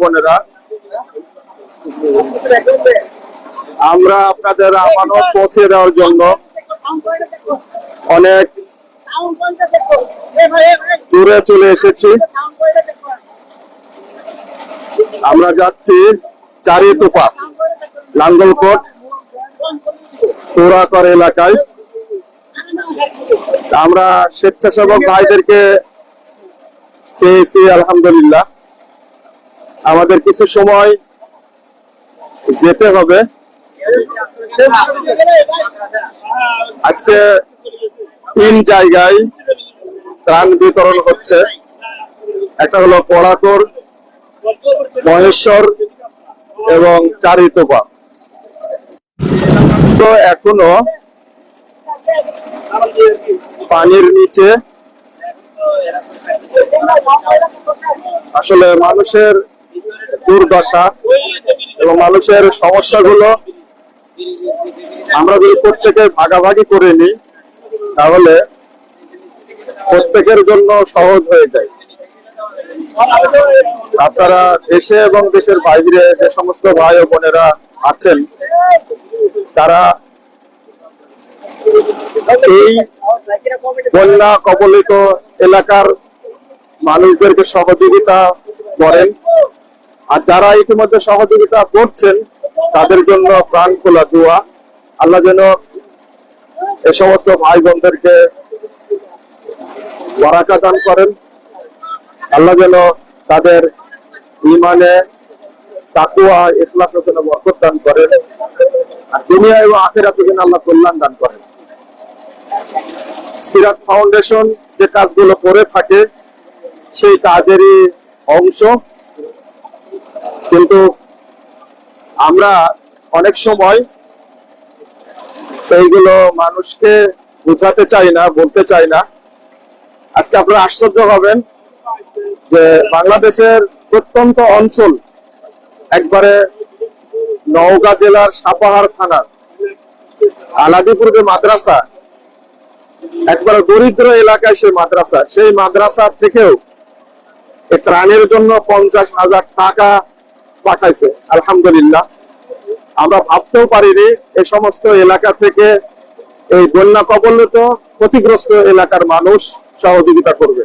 বোনেরা, আমরা আপনাদের আমানত পৌঁছে দেওয়ার জন্য অনেক দূরে চলে এসেছি। আমরা যাচ্ছি চারিতোপা, লাঙ্গলকোট, তোরাকর এলাকায়। আমরা স্বেচ্ছাসেবক ভাইদেরকে পেয়েছি, আলহামদুলিল্লাহ। আমাদের কিছু সময় যেতে হবে। আজকে তিন জায়গায় ত্রাণ বিতরণ হচ্ছে। একটা হলো পড়াকর, মহেশ্বর এবং চারিতোপা। তো এখনও পানির নিচে। আসলে মানুষের দুর্দশা এবং মানুষের সমস্যাগুলো আমরা যদি প্রত্যেকে ভাগাভাগি করে নিই, তাহলে প্রত্যেকের জন্য সহজ হয়ে যায়। আপনারা দেশে এবং দেশের বাইরে যে সমস্ত ভাই ও বোনেরা আছেন, তারা এই বন্যা কবলিত এলাকার মানুষদেরকে সহযোগিতা করেন। আর যারা ইতিমধ্যে সহযোগিতা করছেন, তাদের জন্য প্রাণ খোলা দোয়া। আল্লাহ যেন এ সমস্ত ভাই বোনদেরকে বারাকা দান করেন। আল্লাহ যেন তাদের ইমানে তাকুয়া ইখলাস যেন বরকত দান করেন। আর দুনিয়া এবং আখেরাতে যেন আল্লাহ কল্যাণ দান করেন। সিরাত ফাউন্ডেশন যে কাজগুলো করে থাকে, সেই কাজেরই অংশ। কিন্তু আমরা অনেক সময় এইগুলো মানুষকে বোঝাতে চাই না, বলতে চাই না। আজকে আপনারা আশ্চর্য হবেন যে বাংলাদেশের প্রত্যন্ত অঞ্চল, একবারে নওগাঁ জেলার সাপাহার থানার, আলাদিপুর যে মাদ্রাসা একবারে দরিদ্র এলাকায় সেই মাদ্রাসা সেই মাদ্রাসা থেকেও ত্রাণের জন্য পঞ্চাশ হাজার টাকা পাঠাইছে। আলহামদুলিল্লাহ। আমরা ভাবতেও পারিনি এই সমস্ত এলাকা থেকে এই বন্যা কবলিত ক্ষতিগ্রস্ত এলাকার মানুষ সহযোগিতা করবে।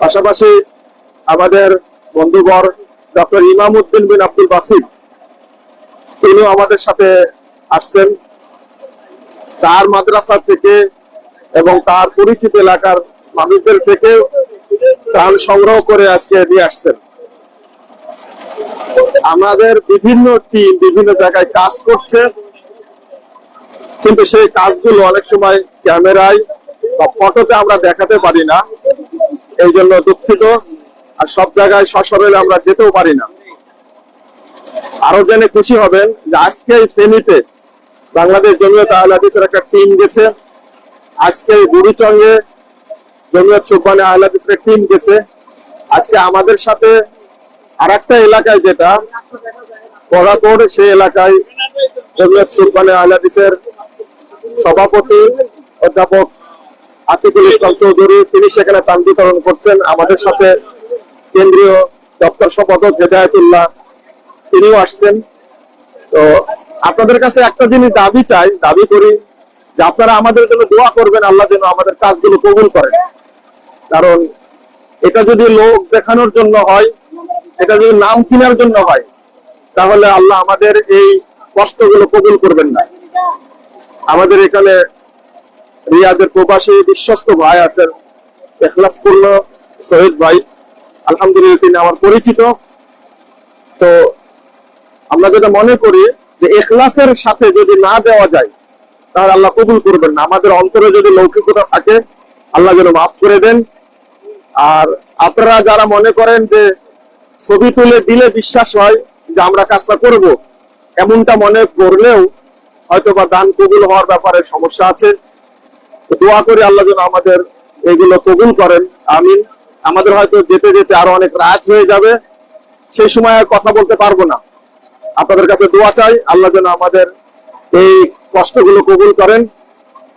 পাশাপাশি আমাদের বন্ধুবর ডক্টর ইমাম উদ্দিন বিন আব্দুল বাসিদ তিনিও আমাদের সাথে আসছেন। তার মাদ্রাসা থেকে এবং তার পরিচিত এলাকার মানুষদের থেকে ত্রাণ সংগ্রহ করে আজকে নিয়ে আসছেন। আমাদের বিভিন্ন টিম বিভিন্ন জায়গায় কাজ করছে, কিন্তু সেই কাজগুলো অনেক সময় ক্যামেরায় বা ফটোতে আমরা দেখাতে পারি না। এই জন্য দুঃখিত। আর সব জায়গায় সশরীরে আমরা যেতেও পারি না। আরও জেনে খুশি হবেন যে আজকে এই ফেনীতে বাংলাদেশ জমিয়ত আহলাদিসের একটা টিম গেছে। আজকে বুড়িচঙ্গে জমিয়ত সুবানে আহলাদিসের টিম গেছে। আজকে আমাদের সাথে আর এলাকায় যেটা পড়াকোর সেই এলাকায় জমিয়ত সুলবানে আহলাদিসের সভাপতি অধ্যাপক আতিকুল ইসলাম চৌধুরী, তিনি সেখানে তান বিতরণ করছেন। আমাদের সাথে কেন্দ্রীয় দপ্তর সম্পাদক হেদায়তুল্লাহ, তিনিও আসছেন। তো আপনাদের কাছে একটা জিনিস দাবি চাই, দাবি করি যে আপনারা আমাদের জন্য দোয়া করবেন, আল্লাহ যেন আমাদের কাজগুলো কবুল করেন। কারণ এটা যদি লোক দেখানোর জন্য হয়, এটা যদি নাম কেনার জন্য হয়, তাহলে আল্লাহ আমাদের এই কষ্টগুলো কবুল করবেন না। আমাদের এখানে রিয়াদের প্রবাসী বিশ্বস্ত ভাই আছেন, এখলাসপূর্ণ শহীদ ভাই। আলহামদুলিল্লাহ, তিনি আমার পরিচিত। তো আমরা যেটা মনে করি যে এখলাসের সাথে যদি না দেওয়া যায় তাহলে আল্লাহ কবুল করবেন না। আমাদের অন্তরে যদি লৌকিকতা থাকে, আল্লাহ যেন মাফ করে দেন। আর আপনারা যারা মনে করেন যে ছবি তুলে দিলে বিশ্বাস হয় যে আমরা কাজটা করব, এমনটা মনে করলেও হয়তো বা দান কবুল হওয়ার ব্যাপারে সমস্যা আছে। দোয়া করে আল্লাহ যেন আমাদের এগুলো কবুল করেন। আমিন। আমাদের হয়তো যেতে যেতে আরও অনেক রাত হয়ে যাবে। সেই সময় আর কথা বলতে পারব না। আপনাদের কাছে দোয়া চাই। আল্লাহ যেন আমাদের এই কষ্টগুলো কবুল করেন।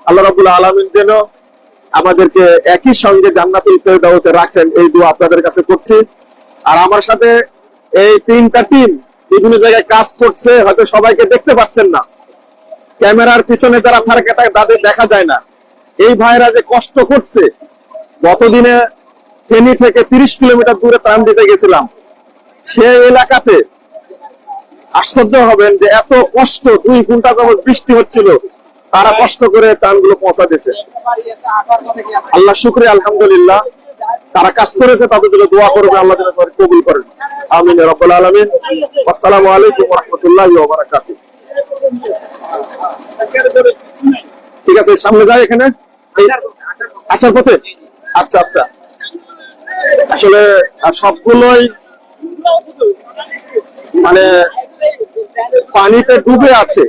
আল্লাহ রাবুল আলমিন যেন আমাদেরকে একই সঙ্গে জান্নাতুল ফেরদাউসে রাখেন, এই দোয়া আপনাদের কাছে করছি। আর আমার সাথে এই তিনটা টিম বিভিন্ন জায়গায় কাজ করছে, হয়তো সবাইকে দেখতে পাচ্ছেন না। ক্যামেরার পিছনে যারা থাকে, তাদের দেখা যায় না। এই ভাইরা যে কষ্ট করছে, গতদিনে ফেনী থেকে তিরিশ কিলোমিটার দূরে ত্রাণ দিতে গেছিলাম। সে এলাকাতে আশ্চর্য হবেন যে এত কষ্ট, দুই ঘণ্টা যাবত বৃষ্টি হচ্ছিল। তারা কষ্ট করে ত্রাণগুলো পৌঁছা দিয়েছে। আল্লাহ শুক্রিয়া, আলহামদুলিল্লাহ। তারা কাজ করেছে, তাদের জন্য দোয়া করবে, আল্লাহ যেন কবুল করেন। আমিন রব্বুল আলামিন। আসসালামু আলাইকুম রাহমাতুল্লাহি ওয়া ঠিক আছে, সামনে যাই এখানে। আসার পথে? আচ্ছা আচ্ছা। আসলে সবগুলোই মানে পানিতে ডুবে আছে।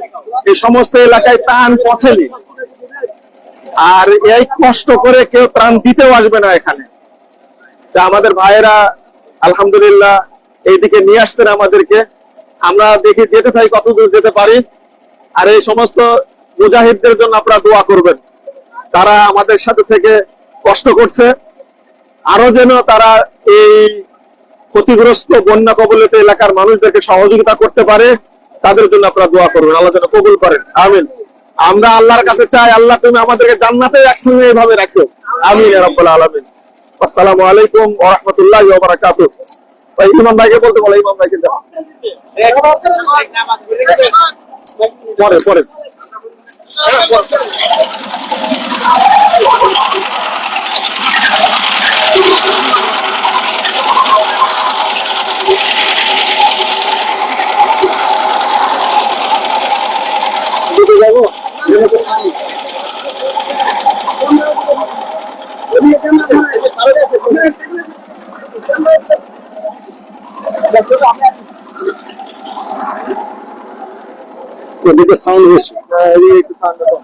এই সমস্ত এলাকায় ত্রাণ পথেনি আর এই কষ্ট করে কেউ ত্রাণ দিতেও আসবে না এখানে। তা আমাদের ভাইয়েরা, আলহামদুলিল্লাহ, এইদিকে নিয়ে আসছেন আমাদেরকে। আমরা দেখি যেতে থাকি, কত দূর যেতে পারি। আর এই সমস্ত মুজাহিদদের জন্য আপনারা দোয়া করবেন। তারা আমাদের সাথে থেকে কষ্ট করছে। আরও যেন তারা এই ক্ষতিগ্রস্ত বন্যা কবলিত এলাকার মানুষদেরকে সহযোগিতা করতে পারে। তাদের জন্য আপনারা দোয়া করবেন, আল্লাহ যেন কবুল করেন। আমিন। আমরা আল্লাহর কাছে চাই, আল্লাহ তুমি আমাদেরকে জান্নাতে একসঙ্গে এইভাবে রাখো। আমিন রাব্বাল আলামিন। আসসালামু আলাইকুম ওয়া রাহমাতুল্লাহি ওয়া বারাকাতুহু। ভাই, ইমাম ভাইকে বলতে বলো, ইমাম ভাইকে দাও। পরে পরে যাব ওদিকে সাউন্ড বেশি। একটু সাউন্ড কম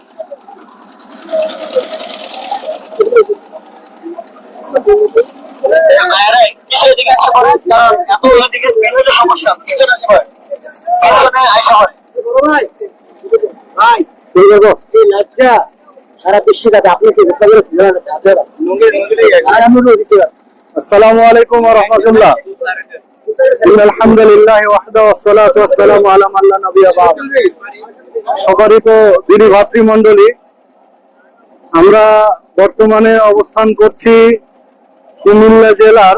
আছে সারা বিশ্বে যাবে আপনি কি বুঝতে পেরেছেন আসসালামু আলাইকুম ওয়া রাহমাতুল্লাহ। ইন আলহামদুলিল্লাহ ওয়াহদা ওয়াস সালাতু ওয়াস সালামু আলা মান লা নাবিয়্যা বা'দ। সম্মানিত দিনী ভাতৃমণ্ডলী। আমরা বর্তমানে অবস্থান করছি কুমিল্লা জেলার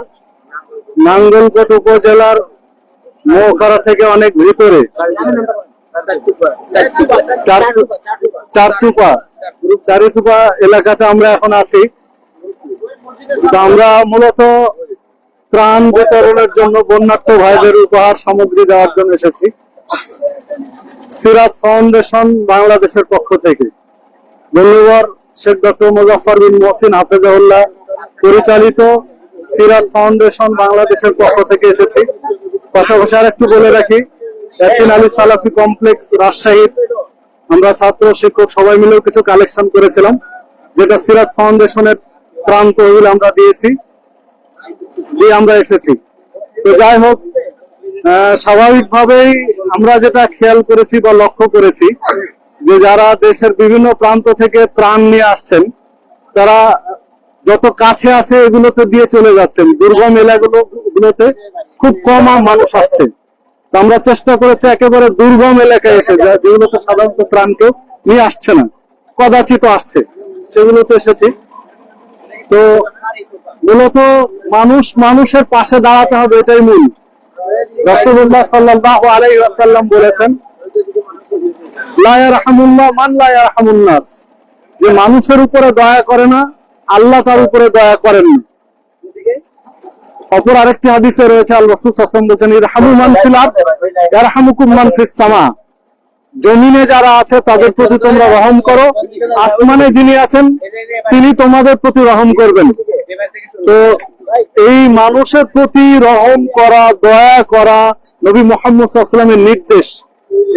নাঙ্গলকোট উপজেলার মৌখারা থেকে অনেক ভিতরে। চারটুপা। চারিটুপা এলাকাতে আমরা এখন আছি। আমরা মূলত ত্রাণ বিতরণের জন্য বন্যার্থ ভাইদের উপহার সামগ্রী দেওয়ার জন্য এসেছি। সিরাত ফাউন্ডেশন বাংলাদেশের পক্ষ থেকে। ধন্যবাদ শেখ ডক্টর মুজাফর বিন মহসিন হাফেজাউল্লাহ পরিচালিত সিরাত ফাউন্ডেশন বাংলাদেশের পক্ষ থেকে এসেছি। পাশাপাশি আর একটু বলে রাখি ইয়াসিন আলী সালাফি কমপ্লেক্স রাজশাহীর আমরা ছাত্র, শিক্ষক সবাই মিলেও কিছু কালেকশন করেছিলাম, যেটা সিরাত ফাউন্ডেশনের ত্রাণ তহবিল আমরা দিয়েছি, দিয়ে আমরা এসেছি। তো যাই হোক স্বাভাবিকভাবেই আমরা যেটা খেয়াল করেছি বা লক্ষ্য করেছি, যে যারা দেশের বিভিন্ন প্রান্ত থেকে ত্রাণ নিয়ে আসছেন, তারা যত কাছে আছে এগুলোতে দিয়ে চলে যাচ্ছেন। দুর্গম এলাকাগুলো খুব কম মানুষ আসছে। আমরা চেষ্টা করেছি একেবারে দুর্গম এলাকায় এসে, যা- যেগুলোতে সাধারণত ত্রাণ কেউ নিয়ে আসছে না কদাচিত আসছে, সেগুলোতে এসেছি। তো মূলত মানুষ, মানুষের পাশে দাঁড়াতে হবে, এটাই মূল। রাসূলুল্লাহ সাল্লাল্লাহু আলাইহি ওয়াসাল্লাম বলেছেন যে মানুষের উপরে দয়া করে না, আল্লাহ তার উপরে দয়া করেন না। অপর আরেকটি হাদিসে রয়েছে, আল রাসূল সাল্লাল্লাহু ওয়াসাল্লাম ইরহামু মান ফিল আরদ মান ফিস সামা। জমিনে যারা আছে, তাদের প্রতি তোমরা রহম করো। আসমানে যিনি আছেন, তিনি তোমাদের প্রতি রহম করবেন। তো এই মানুষের প্রতি রহম করা, দয়া করা নবী মোহাম্মদ সাল্লামের নির্দেশ।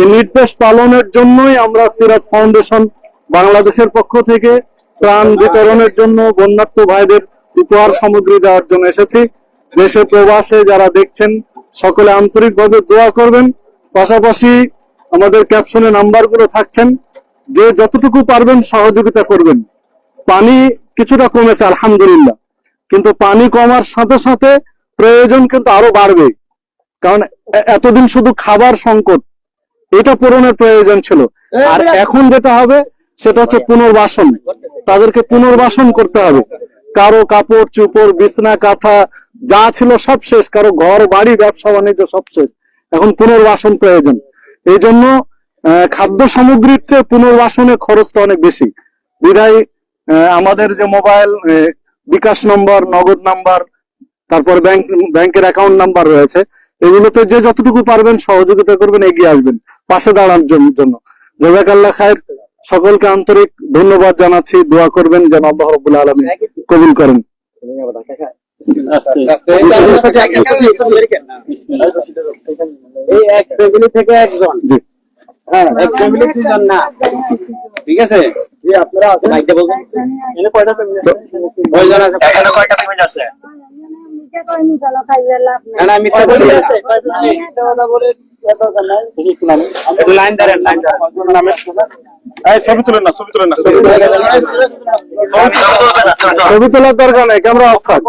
এই নির্দেশ পালনের জন্যই আমরা সিরাত ফাউন্ডেশন বাংলাদেশের পক্ষ থেকে ত্রাণ বিতরণের জন্য বন্যার্থ ভাইদের উপহার সামগ্রী দেওয়ার জন্য এসেছি। দেশে প্রবাসে যারা দেখছেন, সকলে আন্তরিকভাবে দোয়া করবেন। পাশাপাশি আমাদের ক্যাপশনে নাম্বারগুলো থাকছেন। যে যতটুকু পারবেন সহযোগিতা করবেন। পানি কিছুটা কমেছে, আলহামদুলিল্লাহ। কিন্তু পানি কমার সাথে সাথে প্রয়োজন কিন্তু আরও বাড়বে। কারণ এতদিন শুধু খাবার সংকট, এটা পূরণের প্রয়োজন ছিল। আর এখন যেটা হবে, সেটা হচ্ছে পুনর্বাসন। তাদেরকে পুনর্বাসন করতে হবে। কারও কাপড়, চুপড়, বিছনা, কাঁথা যা ছিল সব শেষ, কারও ঘর, বাড়ি, ব্যবসা, বাণিজ্য সব শেষ। এখন পুনর্বাসন প্রয়োজন। এই জন্য খাদ্য সামগ্রীর চেয়ে পুনর্বাসনে খরচটা অনেক বেশি। বিধায় আমাদের যে মোবাইল বিকাশ নম্বর, নগদ নাম্বার, তারপর ব্যাংক, ব্যাংকের অ্যাকাউন্ট নাম্বার রয়েছে, এগুলোতে যে যতটুকু পারবেন সহযোগিতা করবেন, এগিয়ে আসবেন, পাশে দাঁড়ানোর জন্য- জাজাকাল্লাহ খায়ের সকলকে আন্তরিক ধন্যবাদ জানাচ্ছি, দোয়া করবেন, যেন আল্লাহ রবুল আলমী কবুল করেন। হ্যাঁ লাইন লাইন ছবি তুলেন না ছবি তুলেন না। ছবি তোলার দরকার নেই ক্যামেরা অফ থাক